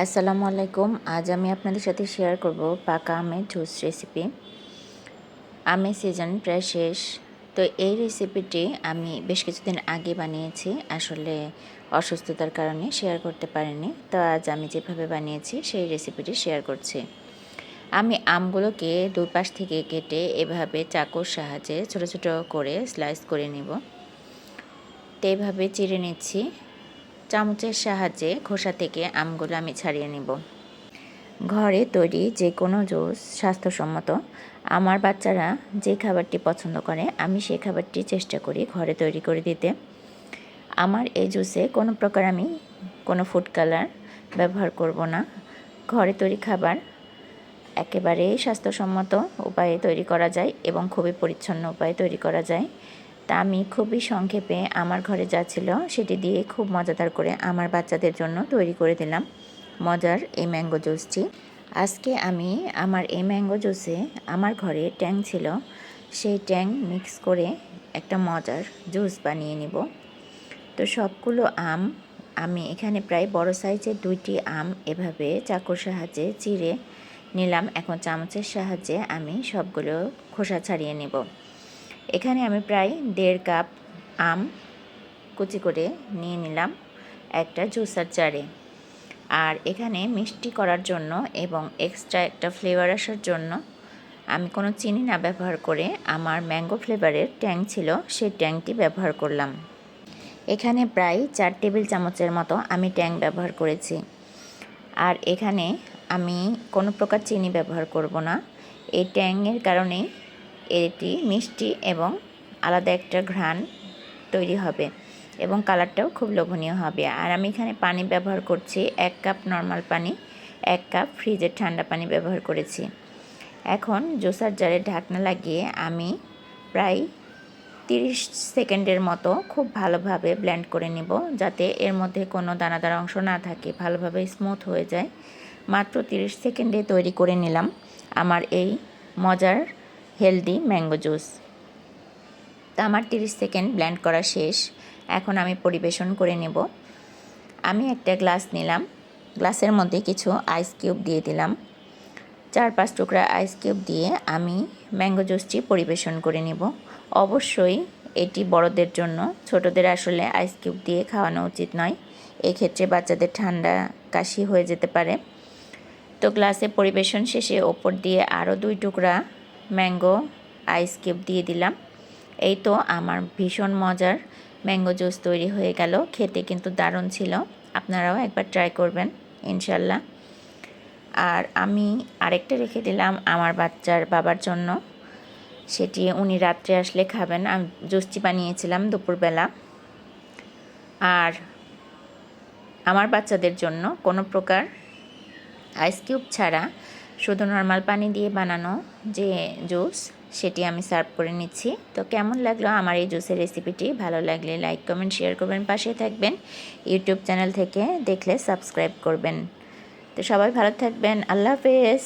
আসসালামু আলাইকুম। আজ আমি আপনাদের সাথে শেয়ার করব পাকা আমের জুস রেসিপি আমের সিজন প্রায় শেষ। তো এই রেসিপিটি আমি বেশ কিছুদিন আগে বানিয়েছি। আসলে অসুস্থতার কারণে শেয়ার করতে পারিনি। তো আজ আমি যেভাবে বানিয়েছি, সেই রেসিপিটি শেয়ার করছি। আমি আমগুলোকে দুপাশ থেকে কেটে এভাবে চাকুর সাহায্যে ছোট ছোট করে স্লাইস করে নিব। তো এইভাবে চিড়ে নিচ্ছি। চামচের সাহায্যে খোসা থেকে আমগুলো আমি ছাড়িয়ে নেব। ঘরে তৈরি যে কোনো জুস স্বাস্থ্যসম্মত। আমার বাচ্চারা যে খাবারটি পছন্দ করে, আমি সেই খাবারটি চেষ্টা করি ঘরে তৈরি করে দিতে। আমার এই জুসে কোনো প্রকার আমি কোনো ফুড কালার ব্যবহার করব না। ঘরে তৈরি খাবার একেবারেই স্বাস্থ্যসম্মত উপায়ে তৈরি করা যায় এবং খুবই পরিচ্ছন্ন উপায়ে তৈরি করা যায়। তা আমি খুবই সংক্ষেপে আমার ঘরে যা ছিল সেটি দিয়ে খুব মজাদার করে আমার বাচ্চাদের জন্য তৈরি করে দিলাম। মজার এই ম্যাঙ্গো জুসটি। আজকে আমি আমার এই ম্যাঙ্গো জুসে আমার ঘরে ট্যাং ছিল, সেই ট্যাং মিক্স করে একটা মজার জুস বানিয়ে নিব। তো সবগুলো আম, আমি এখানে প্রায় বড় সাইজের দুইটি আম এভাবে চাকুর সাহায্যে চিড়ে নিলাম। এখন চামচের সাহায্যে আমি সবগুলো খোসা ছাড়িয়ে নেব। এখানে আমি প্রায় দেড় কাপ আম কুচি করে নিয়ে নিলাম, একটা জুসার জারে আর এখানে মিষ্টি করার জন্য এবং এক্সট্রা একটা ফ্লেভার আসার জন্য আমি কোনো চিনি না ব্যবহার করে আমার ম্যাঙ্গো ফ্লেভারের ট্যাং ছিল, সেই ট্যাংটি ব্যবহার করলাম। এখানে প্রায় চার টেবিল চামচের মতো আমি ট্যাং ব্যবহার করেছি। আর এখানে আমি কোনো প্রকার চিনি ব্যবহার করব না। এই ট্যাংয়ের কারণেই এটি মিষ্টি এবং আলাদা একটা ঘ্রাণ তৈরি হবে এবং কালারটাও খুব লোভনীয় হবে। আর আমি এখানে পানি ব্যবহার করছি এক কাপ নর্মাল পানি, এক কাপ ফ্রিজের ঠান্ডা পানি ব্যবহার করেছি। এখন জুসার জারে ঢাকনা লাগিয়ে আমি প্রায় তিরিশ সেকেন্ডের মতো খুব ভালোভাবে ব্লেন্ড করে নেব যাতে এর মধ্যে কোনো দানাদার অংশ না থাকে, ভালোভাবে স্মুথ হয়ে যায়। মাত্র তিরিশ সেকেন্ডে তৈরি করে নিলাম। আমার এই মজার হেলদি ম্যাঙ্গো জুস। তা আমার তিরিশ সেকেন্ড ব্ল্যান্ড করা শেষ। এখন আমি পরিবেশন করে নেব। আমি একটা গ্লাস নিলাম। গ্লাসের মধ্যে কিছু আইস কিউব দিয়ে দিলাম। চার পাঁচ টুকরা আইস কিউব দিয়ে আমি ম্যাঙ্গো জুসটি পরিবেশন করে নেব। অবশ্যই এটি বড়দের জন্য। ছোটদের আসলে আইস কিউব দিয়ে খাওয়ানো উচিত নয়। এক্ষেত্রে বাচ্চাদের ঠান্ডা কাশি হয়ে যেতে পারে। তো গ্লাসে পরিবেশন শেষে ওপর দিয়ে আরও দুই টুকরা ম্যাঙ্গো আইস কিউব দিয়ে দিলাম। এই তো আমার ভীষণ মজার ম্যাঙ্গো জুস তৈরি হয়ে গেল। খেতে কিন্তু দারুণ ছিল। আপনারাও একবার ট্রাই করবেন, ইনশাল্লাহ। আর আমি আরেকটা রেখে দিলাম আমার বাচ্চার বাবার জন্য। সেটি উনি রাত্রে আসলে খাবেন। আমি জুসটি বানিয়েছিলাম দুপুরবেলা। আর আমার বাচ্চাদের জন্য কোনো প্রকার আইস কিউব ছাড়া শুধু নর্মাল পানি দিয়ে বানানো যে জুস সেটি আমি সার্ভ করে নিচ্ছি। তো কেমন লাগল আমার এই জুসের রেসিপিটি ভালো লাগলে লাইক কমেন্ট শেয়ার করবেন, পাশে থাকবেন। ইউটিউব চ্যানেল থেকে দেখলে সাবস্ক্রাইব করবেন। তো সবাই ভালো থাকবেন। আল্লাহ হাফেজ।